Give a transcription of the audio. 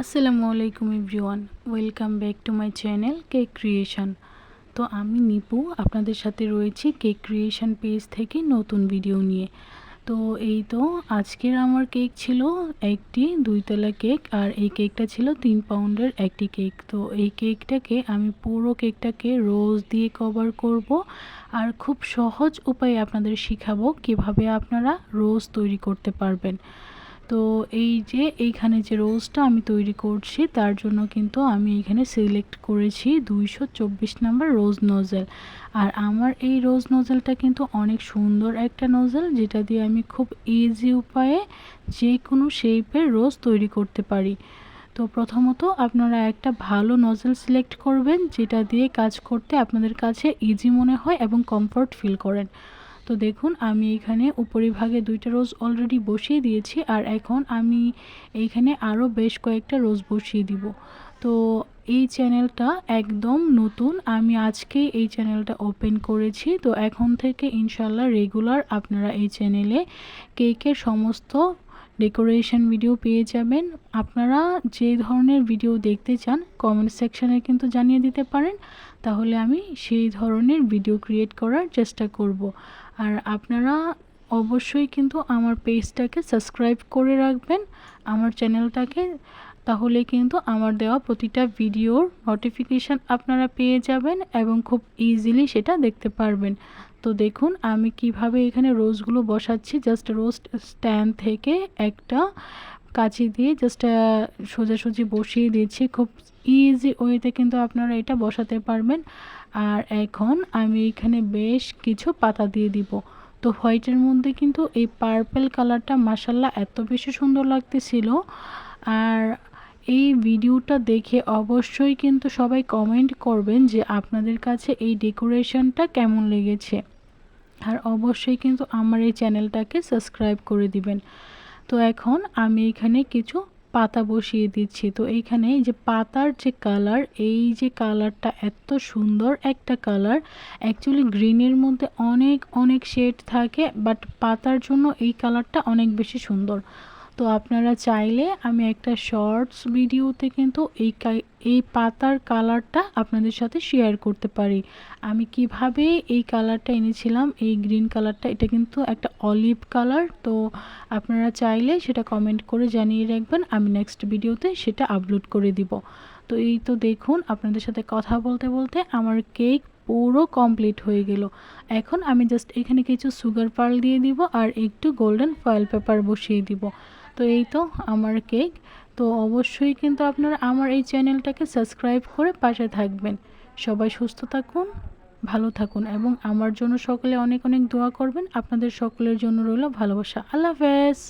আসসালামু আলাইকুম everyone, welcome back to my channel cake creation. তো আমি নিপু, আপনাদের সাথে রয়েছি কেক ক্রিয়েশন পেজ থেকে নতুন ভিডিও নিয়ে। তো এই তো আজকের আমার কেক ছিল একটি দুইতলা কেক আর এই কেকটা ছিল তিন পাউন্ডের একটি কেক। তো এই কেকটাকে আমি পুরো কেকটাকে রোজ দিয়ে কভার করব আর খুব সহজ উপায়ে আপনাদের শিখাবো কীভাবে আপনারা রোজ তৈরি করতে পারবেন। তো এই যে এইখানে যে রোজটা আমি তৈরি করছি, তার জন্য কিন্তু আমি এখানে সিলেক্ট করেছি দুইশো চব্বিশ নাম্বার রোজ নজেল আর আমার এই রোজ নজেলটা কিন্তু অনেক সুন্দর একটা নজেল যেটা দিয়ে আমি খুব ইজি উপায়ে যে কোনো শেপের রোজ তৈরি করতে পারি। তো প্রথমত আপনারা একটা ভালো নজেল সিলেক্ট করবেন, যেটা দিয়ে কাজ করতে আপনাদের কাছে ইজি মনে হয় এবং কমফর্ট ফিল করেন। তো দেখুন, আমি এখানে উপরিভাগে দুইটা রোজ অলরেডি বসিয়ে দিয়েছি আর এখন আমি এইখানে আরও বেশ কয়েকটা রোজ বসিয়ে দিব। তো এই চ্যানেলটা একদম নতুন, আমি আজকে এই চ্যানেলটা ওপেন করেছি। তো এখন থেকে ইনশাল্লাহ রেগুলার আপনারা এই চ্যানেলে কেকের সমস্ত ডেকোরেশন ভিডিও পেয়ে যাবেন। আপনারা যে ধরনের ভিডিও দেখতে চান কমেন্ট সেকশানে কিন্তু জানিয়ে দিতে পারেন। তাহলে আমি সেই ধরনের ভিডিও ক্রিয়েট করার চেষ্টা করব। আর আপনারা অবশ্যই কিন্তু আমার পেজটাকে সাবস্ক্রাইব করে রাখবেন। আমার চ্যানেলটাকে তাহলে কিন্তু আমার দেওয়া প্রতিটা ভিডিওর নোটিফিকেশান আপনারা পেয়ে যাবেন এবং খুব ইজিলি সেটা দেখতে পারবেন। তো দেখুন, আমি কীভাবে এখানে রোজগুলো বসাচ্ছি। জাস্ট রোজ স্ট্যান্ড থেকে একটা কাঁচি দিয়ে জাস্ট সোজাসুজি বসিয়ে দিয়েছি খুব ইজি ওয়েতে কিন্তু আপনারা এটা বসাতে পারবেন। আর এখন আমি এখানে বেশ কিছু পাতা দিয়ে দিব। তো হোয়াইটের মধ্যে কিন্তু এই পার্পেল কালারটা মাসাল্লাহ এত বেশি সুন্দর লাগতেছিল। আর এই ভিডিওটা দেখে অবশ্যই কিন্তু সবাই কমেন্ট করবেন যে আপনাদের কাছে এই ডেকোরেশনটা কেমন লেগেছে। আর অবশ্যই কিন্তু আমার এই চ্যানেলটাকে সাবস্ক্রাইব করে দিবেন। তো এখন আমি এখানে কিছু পাতা বসিয়ে দিচ্ছি। তো এইখানে যে পাতার যে কালার এই যে কালারটা এত সুন্দর একটা কালার অ্যাকচুয়ালি গ্রিনের মধ্যে অনেক অনেক শেড থাকে বাট পাতার জন্য এই কালারটা অনেক বেশি সুন্দর। তো আপনারা চাইলে আমি একটা শর্টস ভিডিওতে কিন্তু এই এই পাতার কালারটা আপনাদের সাথে শেয়ার করতে পারি। আমি কীভাবে এই কালারটা এনেছিলাম, এই গ্রিন কালারটা এটা কিন্তু একটা অলিভ কালার তো আপনারা চাইলে সেটা কমেন্ট করে জানিয়ে রাখবেন, আমি নেক্সট ভিডিওতে সেটা আপলোড করে দিব। তো এই তো দেখুন, আপনাদের সাথে কথা বলতে বলতে আমার কেক পুরো কমপ্লিট হয়ে গেল। এখন আমি জাস্ট এখানে কিছু সুগার পাল দিয়ে দিব আর একটু গোল্ডেন ফয়েল পেপার বসিয়ে দিব। তো এই তো আমার কেক। তো অবশ্যই কিন্তু আপনারা আমার এই চ্যানেলটাকে সাবস্ক্রাইব করে পাশে থাকবেন। সবাই সুস্থ থাকুন, ভালো থাকুন এবং আমার জন্য সকলে অনেক অনেক দোয়া করবেন। আপনাদের সকলের জন্য রইল ভালোবাসা। আল্লাহ হাফেজ।